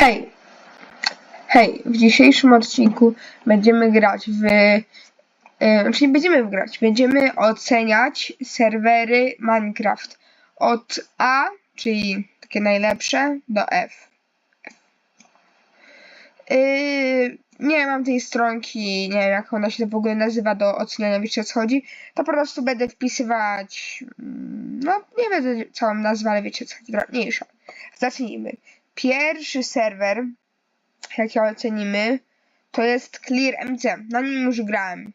Hej! Hej, w dzisiejszym odcinku będziemy grać w. Yy, czyli będziemy grać, będziemy oceniać serwery Minecraft od A, czyli takie najlepsze, do F. Yy, nie mam tej stronki, nie wiem jak ona się w ogóle nazywa do oceniania, wiecie o co chodzi. To po prostu będę wpisywać. mm, No, nie będę całą nazwę, ale wiecie co chodzi. Mniejsza. Zacznijmy. Pierwszy serwer, jaki ocenimy, to jest ClearMC. Na nim już grałem.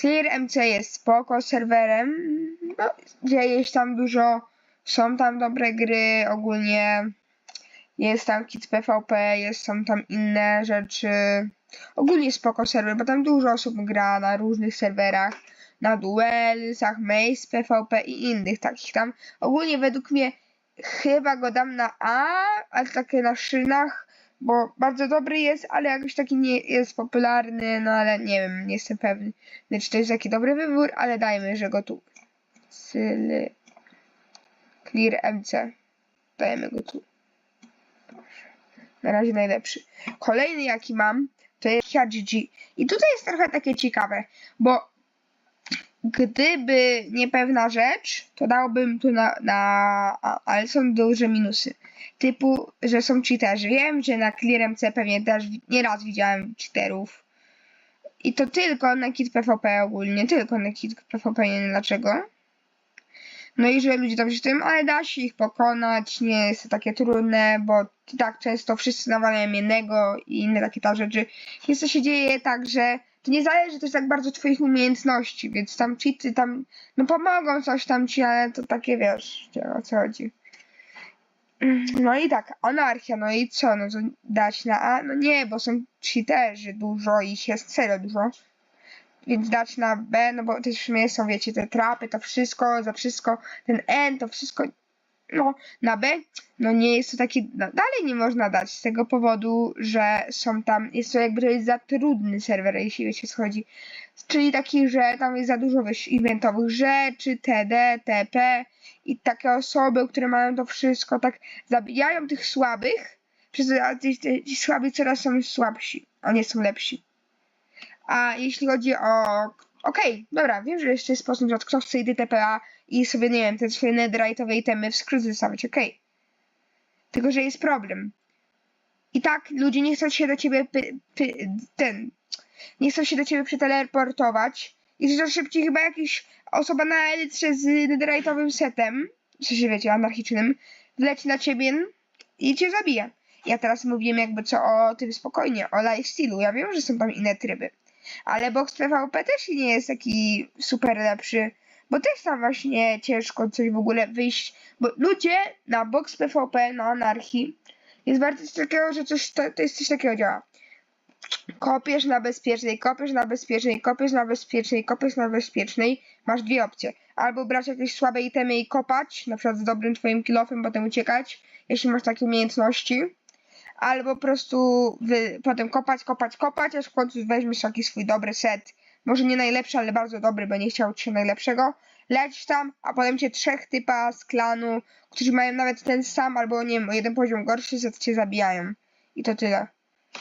ClearMC jest spoko serwerem. No, dzieje się tam dużo. Są tam dobre gry ogólnie. Jest tam Kids PvP, jest są tam inne rzeczy. Ogólnie spoko serwer, bo tam dużo osób gra na różnych serwerach. Na Duelsach, Maze PvP i innych takich tam. Ogólnie według mnie chyba go dam na A, ale takie na szynach, bo bardzo dobry jest, ale jakoś taki nie jest popularny, no ale nie wiem, nie jestem pewny, czy to jest taki dobry wybór, ale dajmy, że go tu. Syly. Clear MC. Dajemy go tu. Na razie najlepszy. Kolejny jaki mam, to jest HGG. I tutaj jest trochę takie ciekawe, bo gdyby niepewna rzecz, to dałbym tu na, na ale są duże minusy. Typu, że są cheaterzy. Wiem, że na ClearMC pewnie też nieraz widziałem cheaterów. I to tylko na Kit PvP ogólnie, tylko na Kit PvP, nie wiem dlaczego. No i że ludzie tam się tym, ale da się ich pokonać, nie jest to takie trudne, bo tak często wszyscy nawalają jednego i inne takie tam rzeczy. Więc to się dzieje tak, że nie zależy też tak bardzo twoich umiejętności, więc tam cheaty tam, no pomogą coś tam ci, ale to takie wiesz, wiesz o co chodzi. No i tak, anarchia, no i co, no to dać na A? No nie, bo są cheaterzy, dużo ich jest, serio dużo. Więc dać na B, no bo też w sumie są, wiecie, te trapy, to wszystko, za wszystko, ten N, to wszystko, no, na B, no nie jest to taki, no, dalej nie można dać z tego powodu, że są tam, jest to jakby za trudny serwer, jeśli wiecie o co chodzi. Czyli taki, że tam jest za dużo wiesz, eventowych rzeczy, TD, TP i takie osoby, które mają to wszystko, tak zabijają tych słabych, przez to ci, ci, słabi coraz są słabsi, a nie są lepsi. A jeśli chodzi o. Okej, dobra, wiem, że jeszcze jest sposób, że ktoś chce idę TPA i sobie, nie wiem, te swoje netherite'owe itemy w skróty zostawić, okej. Tylko, że jest problem. I tak ludzie nie chcą się do ciebie ten. Nie chcą się do ciebie przeteleportować. I że to szybciej chyba jakiś osoba na elitrze z netherite'owym setem, w sensie wiecie, anarchicznym, wleci na ciebie i cię zabije. Ja teraz mówiłem jakby co o tym spokojnie, o lifestyle'u. Ja wiem, że są tam inne tryby. Ale box PvP też nie jest taki super lepszy, bo też tam właśnie ciężko coś w ogóle wyjść, bo ludzie na box PvP, na anarchii, jest bardzo coś takiego, że coś, to, to jest coś takiego działa. Kopiesz na bezpiecznej, kopiesz na bezpiecznej, kopiesz na bezpiecznej, kopiesz na bezpiecznej. Masz dwie opcje. Albo brać jakieś słabe itemy i kopać, na przykład z dobrym twoim kilofem, potem uciekać, jeśli masz takie umiejętności albo po prostu wy, potem kopać, kopać, kopać, aż w końcu weźmiesz taki swój dobry set. Może nie najlepszy, ale bardzo dobry, bo nie chciał ci najlepszego. Leć tam, a potem cię trzech typa z klanu, którzy mają nawet ten sam, albo nie wiem, o jeden poziom gorszy, za to cię zabijają. I to tyle.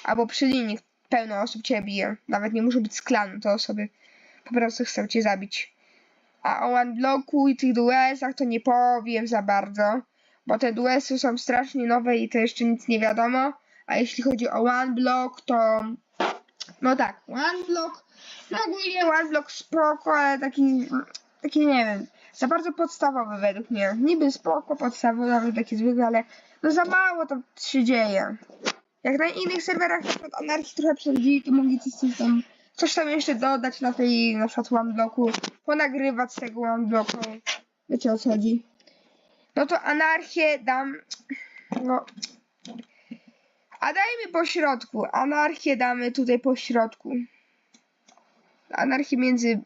Albo przy linii pełno osób cię bije. Nawet nie muszą być z klanu te osoby. Po prostu chcą cię zabić. A o one bloku i tych duelsach to nie powiem za bardzo bo te duelsy są strasznie nowe i to jeszcze nic nie wiadomo. A jeśli chodzi o One Block, to no tak, One Block, no ogólnie One Block spoko, ale taki, taki nie wiem, za bardzo podstawowy według mnie. Niby spoko, podstawowy, taki zwykły, ale no za mało to się dzieje. Jak na innych serwerach na przykład Anarchii trochę przechodzili, to mogli coś, tam coś tam jeszcze dodać na tej na przykład One Blocku, ponagrywać z tego One Blocku. Wiecie o co chodzi. No to anarchię dam. No. A dajmy po środku. Anarchię damy tutaj po środku. Anarchię między.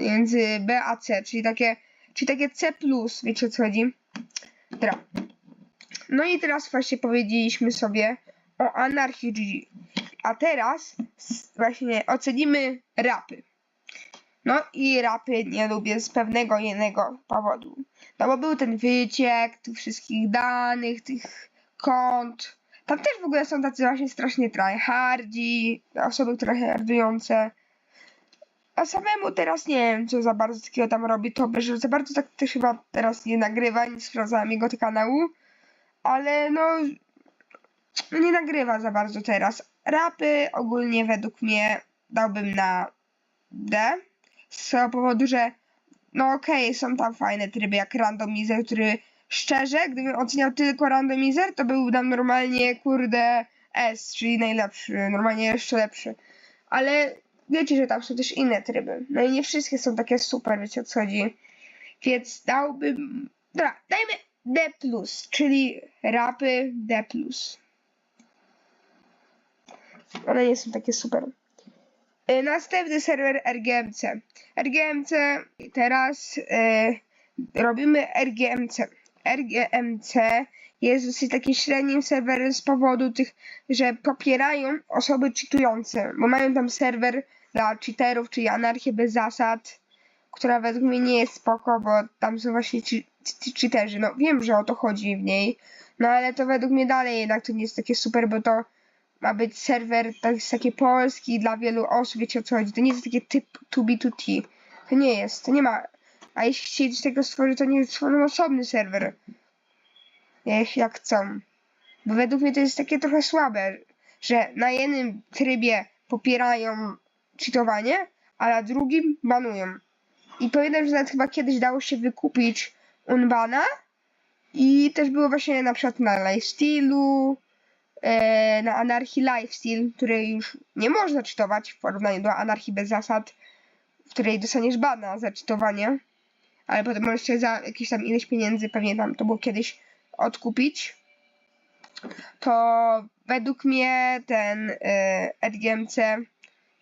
Między B a C, czyli takie. Czyli takie C, wiecie o co chodzi? Dobra. No i teraz właśnie powiedzieliśmy sobie o anarchii GG. A teraz właśnie ocenimy rapy. No i rapy nie lubię z pewnego jednego powodu. No bo był ten wyciek tych wszystkich danych, tych kont, Tam też w ogóle są tacy właśnie strasznie tryhardzi, osoby tryhardujące. A samemu teraz nie wiem, co za bardzo takiego tam robi to, że za bardzo tak też chyba teraz nie nagrywa, nie sprawdzałem jego kanału. Ale no, nie nagrywa za bardzo teraz. Rapy ogólnie według mnie dałbym na D. Z tego powodu, że no okej, są tam fajne tryby jak randomizer, który szczerze, gdybym oceniał tylko randomizer, to był tam normalnie, kurde, S, czyli najlepszy, normalnie jeszcze lepszy. Ale wiecie, że tam są też inne tryby. No i nie wszystkie są takie super, wiecie o co chodzi. Więc dałbym, dobra, dajmy D+, czyli rapy D+. One nie są takie super. Y, Następny serwer RGMC. RGMC teraz y, robimy RGMC. RGMC jest dosyć takim średnim serwerem z powodu tych, że popierają osoby cheatujące, bo mają tam serwer dla cheaterów, czyli anarchię bez zasad, która według mnie nie jest spoko, bo tam są właśnie cheaterzy. No wiem, że o to chodzi w niej, no ale to według mnie dalej jednak to nie jest takie super, bo to ma być serwer tak, taki polski dla wielu osób, wiecie o co chodzi. To nie jest takie typ 2B2T. To nie jest, to nie ma. A jeśli chcieli tego stworzyć, to nie stworzą osobny serwer. Jeśli jak chcą. Bo według mnie to jest takie trochę słabe, że na jednym trybie popierają cheatowanie, a na drugim banują. I pamiętam, że nawet chyba kiedyś dało się wykupić Unbana i też było właśnie na przykład na lifestyle'u, e, na anarchii lifestyle, której już nie można czytować w porównaniu do anarchii bez zasad, w której dostaniesz bana za czytowanie, ale potem możesz za jakieś tam ileś pieniędzy, pewnie tam to było kiedyś, odkupić. To według mnie ten e, RGMC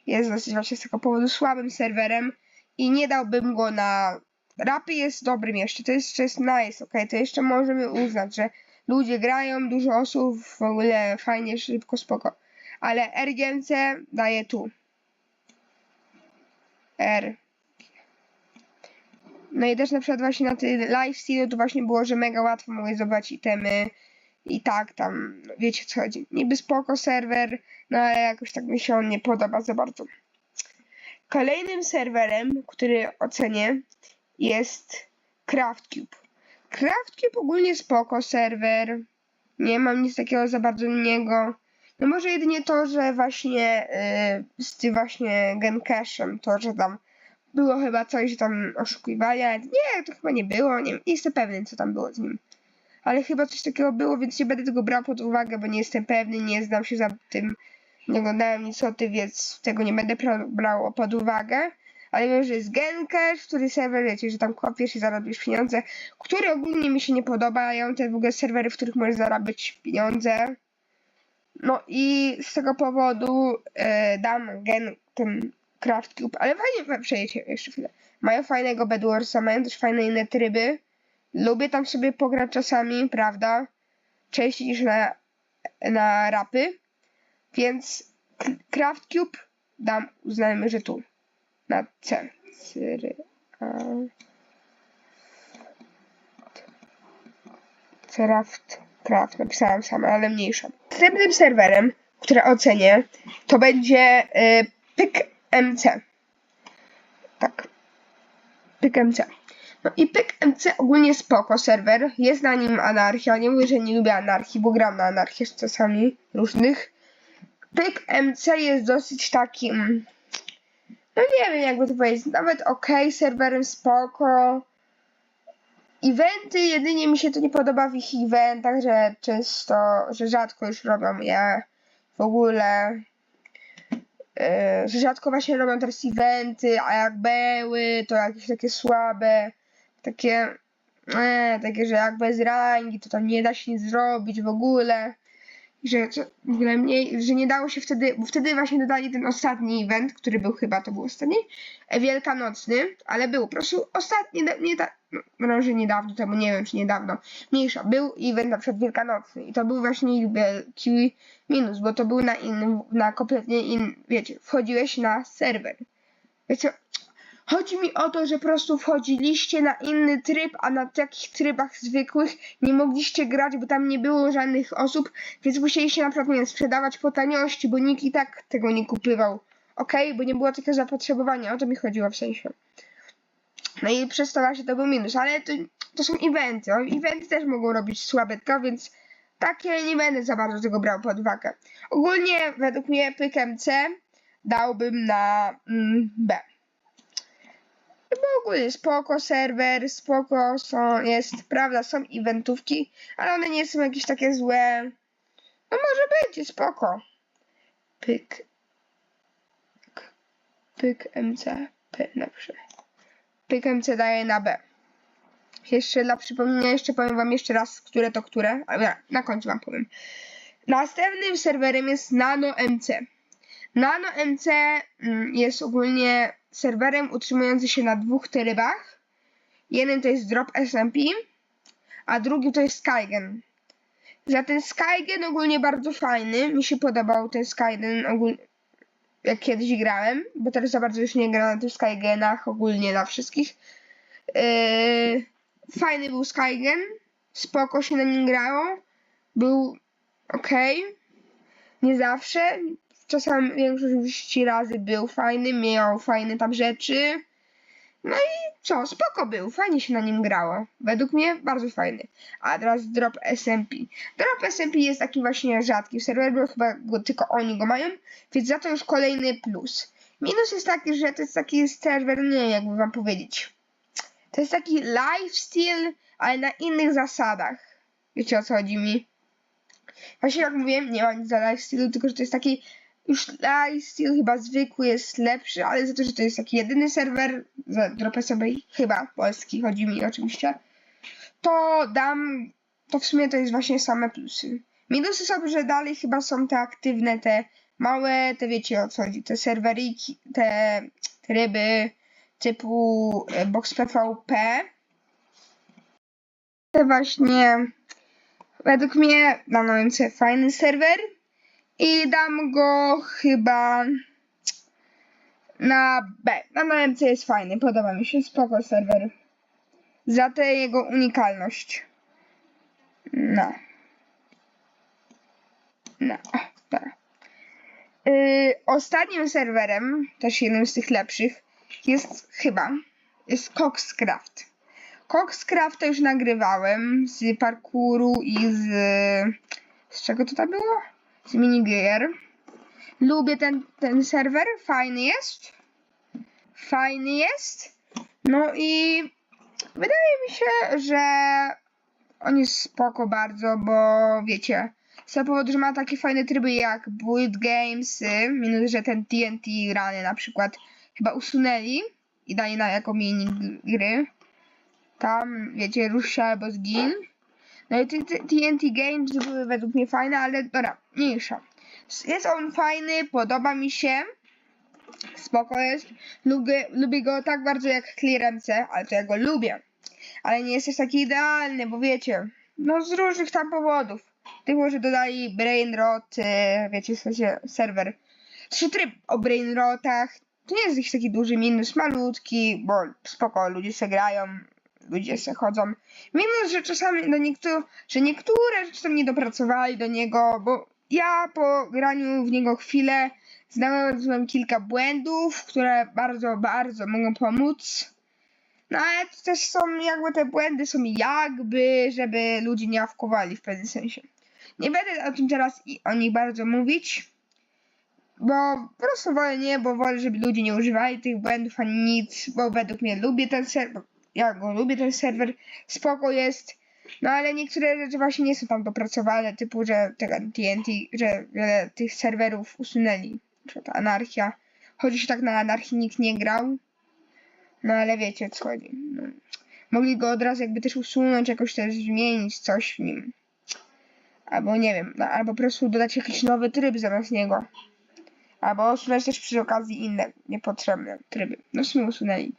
jest dosyć właśnie z tego powodu słabym serwerem i nie dałbym go na rapy jest dobrym jeszcze, to jest, to jest nice, ok, to jeszcze możemy uznać, że ludzie grają, dużo osób, w ogóle fajnie, szybko, spoko. Ale RGMC daje tu. R. No i też na przykład właśnie na tym lifestyle to właśnie było, że mega łatwo mogłeś zobaczyć itemy i tak tam, no wiecie co chodzi. Niby spoko serwer, no ale jakoś tak mi się on nie podoba za bardzo. Kolejnym serwerem, który ocenię jest CraftCube. CraftCube ogólnie spoko serwer. Nie mam nic takiego za bardzo niego. No może jedynie to, że właśnie yy, z tym właśnie Gencachem, to, że tam było chyba coś, że tam oszukiwali, ale nie, to chyba nie było, nie, nie jestem pewny, co tam było z nim. Ale chyba coś takiego było, więc nie będę tego brał pod uwagę, bo nie jestem pewny, nie znam się za tym, nie oglądałem nic o tym, więc tego nie będę brał pod uwagę. Ale wiem, że jest Gencash, który serwer, wiecie, że tam kopiesz i zarabiasz pieniądze, które ogólnie mi się nie podobają, te w ogóle serwery, w których możesz zarabiać pieniądze. No i z tego powodu e, dam gen ten Craft Cube, ale fajnie przejdziecie jeszcze chwilę. Mają fajnego Bedwarsa, mają też fajne inne tryby. Lubię tam sobie pograć czasami, prawda? Częściej niż na, na rapy. Więc Craft Cube dam, uznajmy, że tu. Na C. Craft, craft, napisałam sama, ale mniejsza. Następnym serwerem, który ocenię, to będzie y, PykMC. Tak. PykMC. No i PykMC ogólnie spoko serwer. Jest na nim anarchia. Nie mówię, że nie lubię anarchii, bo gram na anarchię z czasami różnych. PykMC jest dosyć takim... No nie wiem jakby to powiedzieć. Nawet ok, serwerem spoko. Eventy, jedynie mi się to nie podoba w ich eventach, że często, że rzadko już robią je w ogóle. Yy, że rzadko właśnie robią teraz eventy, a jak były, to jakieś takie słabe, takie, e, takie, że jak bez rangi, to tam nie da się nic zrobić w ogóle. Że w ogóle mniej, że nie dało się wtedy, bo wtedy właśnie dodali ten ostatni event, który był chyba, to był ostatni, e, wielkanocny, ale był po prostu ostatni, nie tak, no, może niedawno temu, nie wiem czy niedawno, mniejsza, był event na przykład wielkanocny i to był właśnie wielki minus, bo to był na innym, na kompletnie innym, wiecie, wchodziłeś na serwer. Wiecie, Chodzi mi o to, że po prostu wchodziliście na inny tryb, a na takich trybach zwykłych nie mogliście grać, bo tam nie było żadnych osób, więc musieliście na przykład nie sprzedawać po taniości, bo nikt i tak tego nie kupywał. Okej, bo nie było takiego zapotrzebowania, o to mi chodziło w sensie. No i przez to właśnie to był minus, ale to, to są eventy. Eventy też mogą robić słabetko, więc takie nie będę za bardzo tego brał pod uwagę. Ogólnie według mnie pyk MC dałbym na mm, B. Bo ogólnie spoko serwer, spoko są, jest, prawda, są eventówki, ale one nie są jakieś takie złe. No może będzie spoko. Pyk. Pyk MC. P napiszę. Pyk MC daje na B. Jeszcze dla przypomnienia, jeszcze powiem wam jeszcze raz, które to które, ale na końcu wam powiem. Następnym serwerem jest Nano MC. Nano MC mm, jest ogólnie serwerem utrzymującym się na dwóch trybach. Jeden to jest Drop SMP, a drugi to jest Skygen. Za ten Skygen ogólnie bardzo fajny. Mi się podobał ten Skygen ogólnie, jak kiedyś grałem, bo teraz za bardzo już nie gram na tych Skygenach ogólnie dla wszystkich. Yy, fajny był Skygen, spoko się na nim grało. Był ok. Nie zawsze. Czasami większość razy był fajny, miał fajne tam rzeczy. No i co, spoko był, fajnie się na nim grało. Według mnie bardzo fajny. A teraz Drop SMP. Drop SMP jest taki właśnie rzadki w serwerze, chyba go, tylko oni go mają, więc za to już kolejny plus. Minus jest taki, że to jest taki serwer, nie jakby wam powiedzieć. To jest taki lifestyle, ale na innych zasadach. Wiecie o co chodzi mi? Właśnie jak mówiłem, nie ma nic za lifestyle, tylko że to jest taki już lifestyle chyba zwykły jest lepszy, ale za to, że to jest taki jedyny serwer, za dropę sobie chyba polski, chodzi mi oczywiście, to dam, to w sumie to jest właśnie same plusy. Minusy są, że dalej chyba są te aktywne, te małe, te wiecie o co chodzi, te serweriki, te tryby typu e, Box PvP. Te właśnie, według mnie, na OMC fajny serwer i dam go chyba na B. Na OMC jest fajny, podoba mi się, spoko serwer. Za tę jego unikalność. No. No, dobra. Yy, ostatnim serwerem, też jednym z tych lepszych, jest chyba, jest Coxcraft. Coxcraft to już nagrywałem z parkouru i z... Z czego to tam było? Z minigier. Lubię ten, ten serwer, fajny jest. Fajny jest. No i wydaje mi się, że on jest spoko bardzo, bo wiecie, z tego powodu, że ma takie fajne tryby jak Build Games, minus, że ten TNT rany na przykład chyba usunęli i dali na jako mini gry. Tam, wiecie, rusz się albo zgin. No i te te- TNT Games były według mnie fajne, ale dobra, mniejsza. Jest on fajny, podoba mi się. Spoko jest. Lubię, lubię go tak bardzo jak Clear MC, ale to ja go lubię. Ale nie jest też taki idealny, bo wiecie, no z różnych tam powodów. Typu, że dodali Brainrot, e, wiecie, w sensie serwer. Trzy tryb o Brainrotach. To nie jest jakiś taki duży minus, malutki, bo spoko, ludzie se grają, ludzie se chodzą. Minus, że czasami do niektórych, że niektóre rzeczy tam nie dopracowali do niego, bo ja po graniu w niego chwilę znalazłem kilka błędów, które bardzo, bardzo mogą pomóc. No ale to też są jakby te błędy są jakby, żeby ludzie nie awkowali w pewnym sensie. Nie będę o tym teraz i o nich bardzo mówić, bo po prostu wolę nie, bo wolę, żeby ludzie nie używali tych błędów ani nic, bo według mnie lubię ten serwer, ja go lubię ten serwer, spoko jest, no ale niektóre rzeczy właśnie nie są tam dopracowane, typu, że tego TNT, że wiele tych serwerów usunęli, że ta anarchia, choć tak na anarchii nikt nie grał, no ale wiecie co chodzi. No. Mogli go od razu jakby też usunąć, jakoś też zmienić coś w nim. Albo nie wiem, no, albo po prostu dodać jakiś nowy tryb zamiast niego. Albo usunąć też przy okazji inne niepotrzebne tryby. No w sumie usunęli.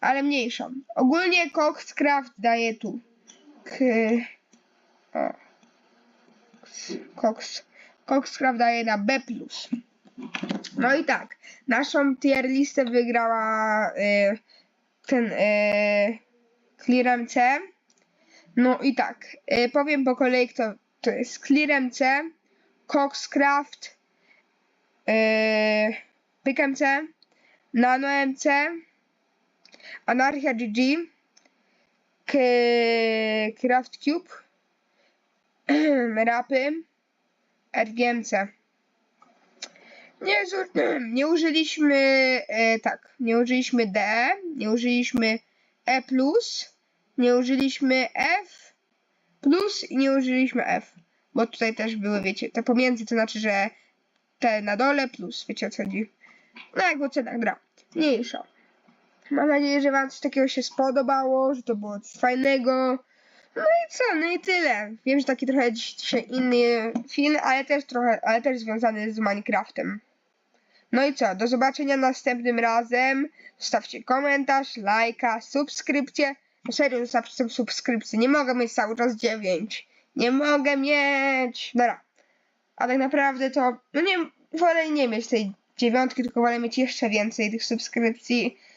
Ale mniejsza. Ogólnie Coxcraft daje tu. K... O. Cox. Coxcraft daje na B+. No i tak, naszą tier listę wygrała y, ten y, Clear MC. No i tak, y, powiem po kolei kto to jest Clear MC, Coxcraft, y, Pyk MC, Nano MC, Anarchia GG, K Craft Cube, Rapy, RGMC. Nie, nie użyliśmy e, tak, nie użyliśmy D, nie użyliśmy E+, nie użyliśmy F i nie użyliśmy F, bo tutaj też były, wiecie, te pomiędzy, to znaczy, że te na dole plus, wiecie o co chodzi. No jak w ocenach gra, mniejsza. Mam nadzieję, że wam coś takiego się spodobało, że to było coś fajnego. No i co, no i tyle. Wiem, że taki trochę dzisiaj inny film, ale też trochę, ale też związany z Minecraftem. No i co, do zobaczenia następnym razem. Zostawcie komentarz, lajka, subskrypcję. No serio, zostawcie subskrypcję. Nie mogę mieć cały czas 9. Nie mogę mieć. Dobra. A tak naprawdę to, no nie, wolę nie mieć tej dziewiątki, tylko wolę mieć jeszcze więcej tych subskrypcji.